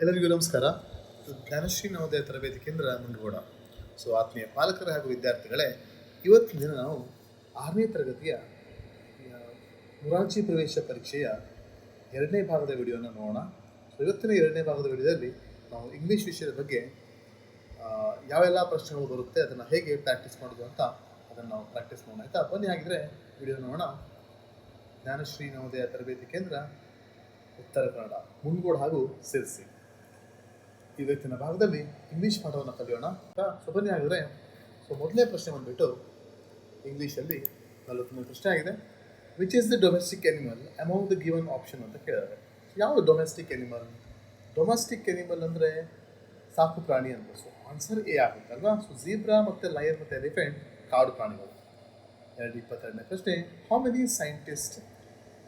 ಎಲ್ಲರಿಗೂ ನಮಸ್ಕಾರ. ಜ್ಞಾನಶ್ರೀ ನವೋದಯ ತರಬೇತಿ ಕೇಂದ್ರ ಮುಂಡಗೋಡ ಸೊ, ಆತ್ಮೀಯ ಪಾಲಕರ ಹಾಗೂ ವಿದ್ಯಾರ್ಥಿಗಳೇ, ಇವತ್ತಿನ ದಿನ ನಾವು ಆರನೇ ತರಗತಿಯ ಮುರಾಜಿ ಪ್ರವೇಶ ಪರೀಕ್ಷೆಯ ಎರಡನೇ ಭಾಗದ ವಿಡಿಯೋನ ನೋಡೋಣ. ಸೊ, ಇವತ್ತಿನ ಎರಡನೇ ಭಾಗದ ವಿಡಿಯೋದಲ್ಲಿ ನಾವು ಇಂಗ್ಲೀಷ್ ವಿಷಯದ ಬಗ್ಗೆ ಯಾವೆಲ್ಲ ಪ್ರಶ್ನೆಗಳು ಬರುತ್ತೆ, ಅದನ್ನು ಹೇಗೆ ಪ್ರಾಕ್ಟೀಸ್ ಮಾಡೋದು ಅಂತ ಅದನ್ನು ನಾವು ಪ್ರಾಕ್ಟೀಸ್ ಮಾಡೋಣ ಆಯಿತಾ? ಬನ್ನಿ, ಹಾಗಿದ್ರೆ ವಿಡಿಯೋ ನೋಡೋಣ. ಜ್ಞಾನಶ್ರೀ ನವೋದಯ ತರಬೇತಿ ಕೇಂದ್ರ, ಉತ್ತರ ಕನ್ನಡ ಮುಂಗೋಡ್ ಹಾಗೂ ಸಿರ್ಸಿ. ಇವತ್ತಿನ ಭಾಗದಲ್ಲಿ ಇಂಗ್ಲೀಷ್ ಪಾಠವನ್ನು ಕಲಿಯೋಣ ಸುಬನ್ಯ ಆಗಿದ್ರೆ ಸೊ ಮೊದಲನೇ ಪ್ರಶ್ನೆ ಬಂದ್ಬಿಟ್ಟು ಇಂಗ್ಲೀಷಲ್ಲಿ ನಲವತ್ತೊಂದು ಪ್ರಶ್ನೆ ಆಗಿದೆ. Which is the domestic animal among the given option ಅಂತ ಕೇಳಿದ್ದಾರೆ. ಯಾವ ಡೊಮೆಸ್ಟಿಕ್ ಎನಿಮಲ್ ಡೊಮೆಸ್ಟಿಕ್ ಎನಿಮಲ್ ಅಂದರೆ ಸಾಕು ಪ್ರಾಣಿ ಅಂತ. ಸೊ ಆನ್ಸರ್ ಎ ಆಗುತ್ತೆ ಅಲ್ವಾ? ಸೊ ಜೀಬ್ರಾ ಮತ್ತು ಲಯರ್ ಮತ್ತು ಎಲಿಫೆಂಟ್ ಕಾಡು ಪ್ರಾಣಿಗಳು. ಎರಡು ಇಪ್ಪತ್ತೆರಡನೇ ಪ್ರಶ್ನೆ how many scientist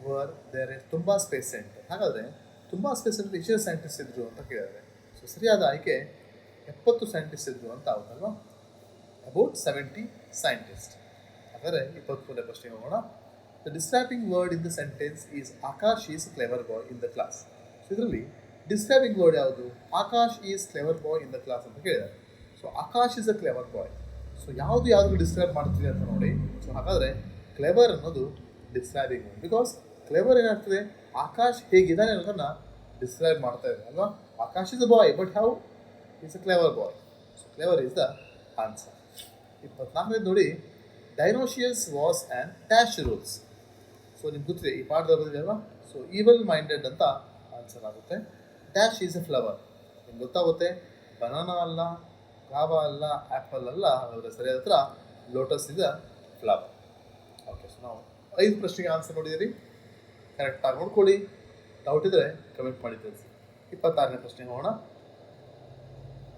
were there Thumba space centre ಹಾಗಾದರೆ ತುಂಬ ಸ್ಪೇಸ್ ಸೆಂಟರ್ ಎಷ್ಟು ಸೈಂಟಿಸ್ಟ್ ಇದ್ದರು ಅಂತ ಕೇಳಿದ್ದಾರೆ. ಸೊ ಸರಿಯಾದ ಆಯ್ಕೆ ಎಪ್ಪತ್ತು ಸೈಂಟಿಸ್ಟ್ ಇದ್ದರು ಅಂತ ಆಗುತ್ತಲ್ವಾ ಅಬೌಟ್ ಸೆವೆಂಟಿ ಸೈಂಟಿಸ್ಟ್ ಹಾಗಾದರೆ ಇಪ್ಪತ್ತ್ಮೂರನೇ ಪ್ರಶ್ನೆ ಹೋಗೋಣ the describing word in the sentence is Akash is clever boy in the class so ಇದರಲ್ಲಿ ಡಿಸ್ಕ್ರೈಬಿಂಗ್ ವರ್ಡ್ ಯಾವುದು? Akash is clever boy in the class ಅಂತ ಕೇಳಿದ್ದಾರೆ. So Akash is a clever boy so ಯಾವುದು ಯಾವುದು describe ಮಾಡ್ತೀವಿ ಅಂತ ನೋಡಿ. So ಹಾಗಾದರೆ ಕ್ಲೆವರ್ ಅನ್ನೋದು ಡಿಸ್ಕ್ರೈಬಿಂಗ್ ಬಿಕಾಸ್ ಕ್ಲೆವರ್ ಏನಾಗ್ತದೆ? ಆಕಾಶ್ ಹೇಗಿದ್ದಾನೆ ಅನ್ನೋದನ್ನು ಡಿಸ್ಕ್ರೈಬ್ ಮಾಡ್ತಾ ಇದೆ ಅಲ್ವಾ? Akash is a boy but how is a clever boy so clever is the answer ಇಪ್ಪತ್ನಾಲ್ಕನೇ ನೋಡಿ dinosaurs was and dash rules so ನಿಮ್ಗೆ ಗೊತ್ತಿದೆ, ಈ ಪಾಠದ ಅಲ್ವಾ? ಸೊ ಈವಲ್ ಮೈಂಡೆಡ್ ಅಂತ ಆನ್ಸರ್ ಆಗುತ್ತೆ. ಡ್ಯಾಶ್ ಈಸ್ ಎ ಫ್ಲವರ್ ನಿಮ್ಗೆ ಗೊತ್ತಾಗುತ್ತೆ ಬನಾನಾ ಅಲ್ಲ ಕಾವ ಅಲ್ಲ ಆ್ಯಪಲ್ ಅಲ್ಲ ಅದರ ಸರಿಯಾದ ಹತ್ರ lotus is a flower okay so ನಾವು ಐದು ಪ್ರಶ್ನೆಗೆ ಆನ್ಸರ್ ನೋಡಿದ್ದೀರಿ. ಕರೆಕ್ಟಾಗಿ ನೋಡ್ಕೊಳ್ಳಿ. ಡೌಟ್ ಇದ್ದರೆ ಕಮೆಂಟ್ ಮಾಡಿ ತಿಳಿಸಿ. ಇಪ್ಪತ್ತಾರನೇ ಪ್ರಶ್ನೆ ಹೋಗೋಣ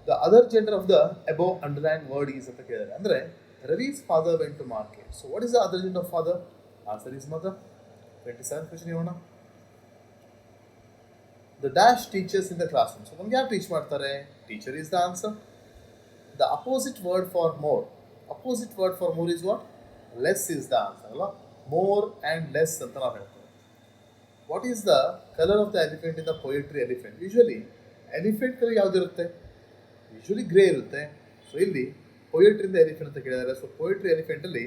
the other gender of the above underline word is ಅಂತ ಕೇಳಿದ್ದಾರೆ ಅಂದರೆ Ravi's father went to market so what is the other gender of father answer is mother twenty seven ಪ್ರಶ್ನೆ ಹೋಗೋಣ the dash teachers in the classroom so ನಮ್ಗೆ ಯಾರು teach ಮಾಡ್ತಾರೆ? Teacher is the answer the opposite word for more opposite word for more is what less is the answer ಅಲ್ವಾ? More and less ಅಂತ ನಾವು ಹೇಳ್ತೇವೆ. What is the colour of the elephant in the poetry elephant usually elephant colour ಯಾವುದಿರುತ್ತೆ usually grey ಇರುತ್ತೆ. So ಇಲ್ಲಿ ಪೊಯಿಟ್ರಿಂದ elephant ಅಂತ ಕೇಳಿದ್ದಾರೆ. So poetry ಎಲಿಫೆಂಟಲ್ಲಿ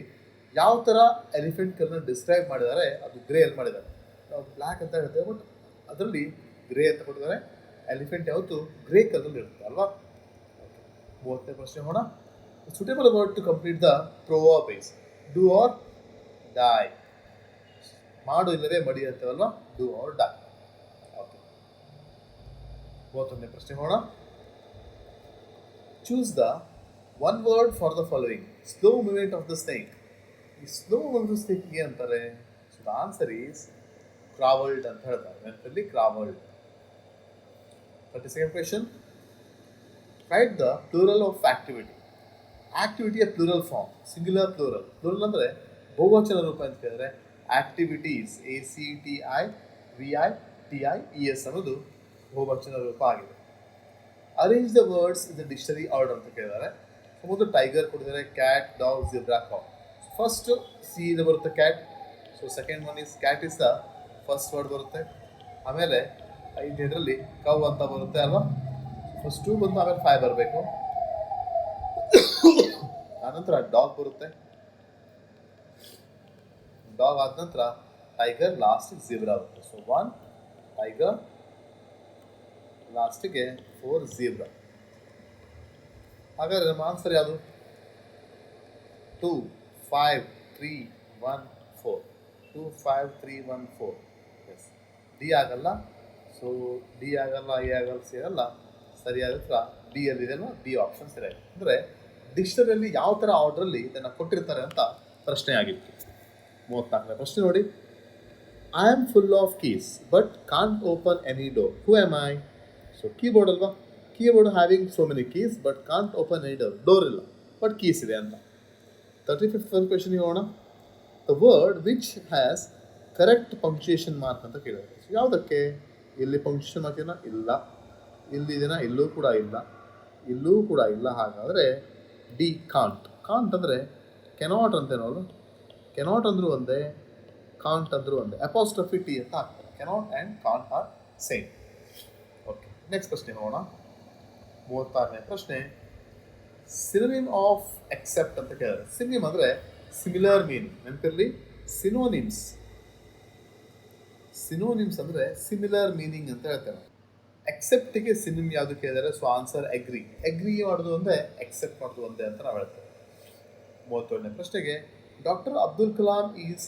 ಯಾವ ಥರ ಎಲಿಫೆಂಟ್ ಕಲರ್ನ ಡಿಸ್ಕ್ರೈಬ್ ಮಾಡಿದ್ದಾರೆ, ಅದು ಗ್ರೇ ಅಲ್ಲಿ ಮಾಡಿದ್ದಾರೆ. ನಾವು ಬ್ಲ್ಯಾಕ್ ಅಂತ ಹೇಳ್ತೇವೆ ಬಟ್ ಅದರಲ್ಲಿ ಗ್ರೇ ಅಂತ ಕೊಟ್ಟಿದ್ದಾರೆ. ಎಲಿಫೆಂಟ್ ಯಾವತ್ತು ಗ್ರೇ ಕಲರ್ ಇರುತ್ತೆ, ಅಲ್ವಾ? ಮೂವತ್ತನೇ ಪ್ರಶ್ನೆ ಹೋಣ suitable word to complete the proverbs do or die ಮಾಡು ಇಲ್ಲವೇ ಮಡಿ ಅಂತೇವಲ್ವಾ? ಡೂ ಆರ್ ಡಾ ಓಕೆ ಮೂವತ್ತೊಂದನೇ ಪ್ರಶ್ನೆ ಹೋಣ choose the one word for the following slow movement of the snake ಈ ಸ್ಲೋ ಒಂದು ಸ್ನೇಕ್ ಸ್ನೇಕ್ಗೆ ಅಂತಾರೆ? So the answer is crawled ಅಂತ ಹೇಳ್ತಾರೆ. ನೆನಪಲ್ಲಿ crawled thirty second question write the plural of activity ಆಕ್ಟಿವಿಟಿಯ plural form singular plural plural ಅಂದರೆ ಬಹುವಚನ ರೂಪ ಅಂತ ಕೇಳಿದ್ರೆ activities A C T I V I T I E S ಅನ್ನೋದು ಬಹುಭಕ್ಷಣ ರೂಪ ಆಗಿದೆ. Arrange the words in the dictionary order ಅಂತ ಕೇಳಿದ್ದಾರೆ. ಮೊದಲು ಟೈಗರ್ ಕೊಟ್ಟಿದ್ದಾರೆ ಕ್ಯಾಟ್ ಡಾಗ್ ಜಿಬ್ರಾ ಕಾ ಫಸ್ಟ್ ಸಿ ಇದು ಬರುತ್ತೆ cat so second one is cat is the first word ಬರುತ್ತೆ. ಆಮೇಲೆ ಐದನೇದರಲ್ಲಿ ಕವ್ ಅಂತ ಬರುತ್ತೆ ಅಲ್ವಾ? ಫಸ್ಟ್ ಟೂ ಬಂದು ಆಮೇಲೆ ಫೈವ್ ಬರಬೇಕು. ಆನಂತರ ಡಾಗ್ ಬರುತ್ತೆ. ಡಾಗ್ ಆದ ನಂತರ ಟೈಗರ್ ಲಾಸ್ಟಿಗೆ ಝೀಬ್ರಾ ಬರುತ್ತೆ ಸೊ ಒನ್ ಟೈಗರ್ ಲಾಸ್ಟಿಗೆ ಫೋರ್ ಝೀಬ್ರಾ ಹಾಗಾದರೆ ನಮ್ಮ ಆನ್ಸರ್ ಯಾವುದು? Two five three one four two five three one four S D ಆಗಲ್ಲ. ಸೊ ಡಿ ಆಗಲ್ಲ ಎ ಆಗಲ್ಲ ಸಿ ಆಗಲ್ಲ. ಸರಿಯಾದ ಹತ್ರ ಡಿ ಅಲ್ಲಿ ಅಲ್ವಾ? ಡಿ ಆಪ್ಷನ್ ಸರಿಯಾಗಿದೆ ಅಂದರೆ ಡಿಕ್ಷನರಿಯಲ್ಲಿ ಯಾವ ಥರ ಆರ್ಡ್ರಲ್ಲಿ ಇದನ್ನು ಕೊಟ್ಟಿರ್ತಾರೆ ಅಂತ ಪ್ರಶ್ನೆ ಆಗಿತ್ತು. ಮೂವತ್ನಾಲ್ಕನೇ ಪ್ರಶ್ನೆ ನೋಡಿ. I am full of keys but can't open any door who am I so keyboard ಅಲ್ವಾ? Keyboard having so many keys but can't open any door door ಇಲ್ಲ ಬಟ್ ಕೀಸ್ ಇದೆ ಅಂತ. ತರ್ಟಿ ಫಿಫ್ತ್ ಒಂದು ಕ್ವೆಶನ್ ಹೋಗೋಣ. The word which has correct punctuation mark ಅಂತ ಕೇಳಿದೆ so ಯಾವುದಕ್ಕೆ? ಇಲ್ಲಿ ಪಂಕ್ಚುಯೇಷನ್ ಮಾರ್ಕ್ ಏನೋ ಇಲ್ಲ. ಇಲ್ಲಿ ದಿನ ಇಲ್ಲೂ ಕೂಡ ಇಲ್ಲ. ಇಲ್ಲೂ ಕೂಡ ಇಲ್ಲ. ಹಾಗಾದರೆ ಡಿ ಕಾಂಟ್ ಕಾಂಟ್ ಅಂದರೆ ಕೆನಾಟ್ ಅಂತೇನೋದು ಕೆನಾಟ್ ಅಂದರೂ ಒಂದೇ ಕಾಂಟ್ ಅಂದರೂ ಒಂದೇ. ಅಪಾಸ್ಟ್ರಫಿ ಟಿ ಅಂತ ಹಾಕ್ತಾರೆ cannot and can't are same okay next ಪ್ರಶ್ನೆ ನೋಡೋಣ. ಮೂವತ್ತಾರನೇ ಪ್ರಶ್ನೆ. ಸಿನೋನಿಮ್ ಆಫ್ ಎಕ್ಸೆಪ್ಟ್ ಅಂತ ಕೇಳಿದ್ರೆ ಸಿನಿಮ್ ಅಂದರೆ ಸಿಮಿಲರ್ ಮೀನಿಂಗ್ ನೆನಪಿರಲಿ? ಸಿನೋನಿಮ್ಸ್ ಸಿನೋನಿಮ್ಸ್ ಅಂದರೆ ಸಿಮಿಲರ್ ಮೀನಿಂಗ್ ಅಂತ ಹೇಳ್ತೇವೆ ಎಕ್ಸೆಪ್ಟಿಗೆ ಸಿನಿಮ್ ಯಾವುದು ಕೇಳಿದರೆ ಸೊ ಆನ್ಸರ್ ಎಗ್ರಿ ಎಗ್ರಿ ಮಾಡೋದು ಒಂದೇ ಎಕ್ಸೆಪ್ಟ್ ಮಾಡೋದು ಒಂದೇ ಅಂತ ನಾವು ಹೇಳ್ತೇವೆ. ಮೂವತ್ತೇಳನೇ ಪ್ರಶ್ನೆಗೆ doctor Abdul Kalam is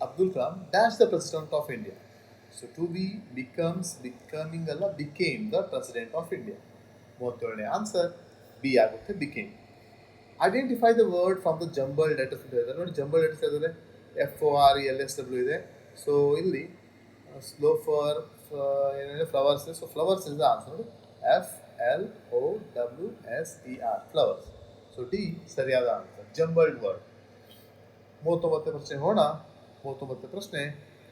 Abdul Kalam dash the president of India so to be becomes becoming ಅಲ್ಲ became the president of India ಮೂವತ್ತೇಳನೇ answer B ಆಗುತ್ತೆ became identify the word from the jumble letters ಅಂತ ನೋಡಿ jumble letters ಇದ್ದಾರೆ F O R L S W ಇದೆ so ಇಲ್ಲಿ slow for ಏನಿದೆ flowers so flowers is the answer F L O W S E R flowers so D ಸರಿಯಾದ answer jumbled word ಮೂವತ್ತೊಂಬತ್ತನೇ ಪ್ರಶ್ನೆ ಹೋಗೋಣ ಮೂವತ್ತೊಂಬತ್ತನೇ ಪ್ರಶ್ನೆ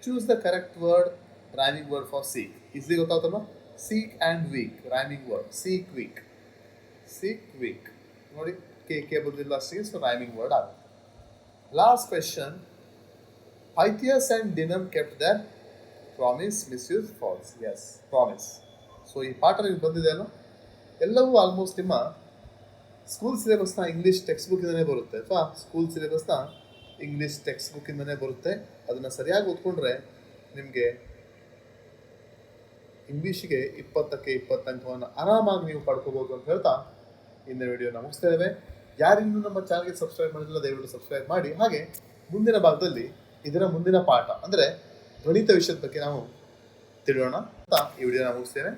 choose the correct word rhyming word for seek easily ಗೊತ್ತಾಗ್ತಲ್ಲ seek and week rhyming word seek week seek week ನೋಡಿ, K K ಬಂದಿಲ್ಲ C so rhyming word ಆಗುತ್ತೆ. Last question Pythias and Damon kept their promise misuse false S promise so ಈ ಪಾಠ ನಿಮ್ಗೆ ಬಂದಿದೆ ಅಲ್ಲ ಎಲ್ಲವೂ almost ನಿಮ್ಮ ಸ್ಕೂಲ್ ಸಿಲೆಬಸ್ನ ಇಂಗ್ಲೀಷ್ ಟೆಕ್ಸ್ಟ್ ಬುಕ್ ಇಂದನೇ ಬರುತ್ತೆ. ಅಥವಾ ಸ್ಕೂಲ್ ಸಿಲೆಬಸ್ನ ಇಂಗ್ಲೀಷ್ ಟೆಕ್ಸ್ಟ್ ಬುಕ್ಕಿಂದನೇ ಬರುತ್ತೆ. ಅದನ್ನು ಸರಿಯಾಗಿ ಓದ್ಕೊಂಡ್ರೆ ನಿಮಗೆ ಇಂಗ್ಲೀಷಿಗೆ ಇಪ್ಪತ್ತಕ್ಕೆ ಇಪ್ಪತ್ತು ಅಂಕವನ್ನು ಆರಾಮಾಗಿ ನೀವು ಪಡ್ಕೋಬೋದು ಅಂತ ಹೇಳ್ತಾ ಇಂದಿನ ವಿಡಿಯೋನ ಮುಗಿಸ್ತಾ ಇದ್ದೇವೆ. ಯಾರಿನ್ನೂ ನಮ್ಮ ಚಾನಲ್ಗೆ ಸಬ್ಸ್ಕ್ರೈಬ್ ಮಾಡಿಲ್ಲ, ದಯವಿಟ್ಟು ಸಬ್ಸ್ಕ್ರೈಬ್ ಮಾಡಿ. ಹಾಗೆ ಮುಂದಿನ ಭಾಗದಲ್ಲಿ ಇದರ ಮುಂದಿನ ಪಾಠ ಅಂದರೆ ಗಣಿತ ವಿಷಯದ ಬಗ್ಗೆ ನಾವು ತಿಳಿಯೋಣ ಅಂತ ಈ ವಿಡಿಯೋನ ಮುಗಿಸ್ತೇನೆ.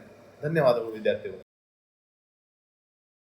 ಧನ್ಯವಾದಗಳು ವಿದ್ಯಾರ್ಥಿಗಳು.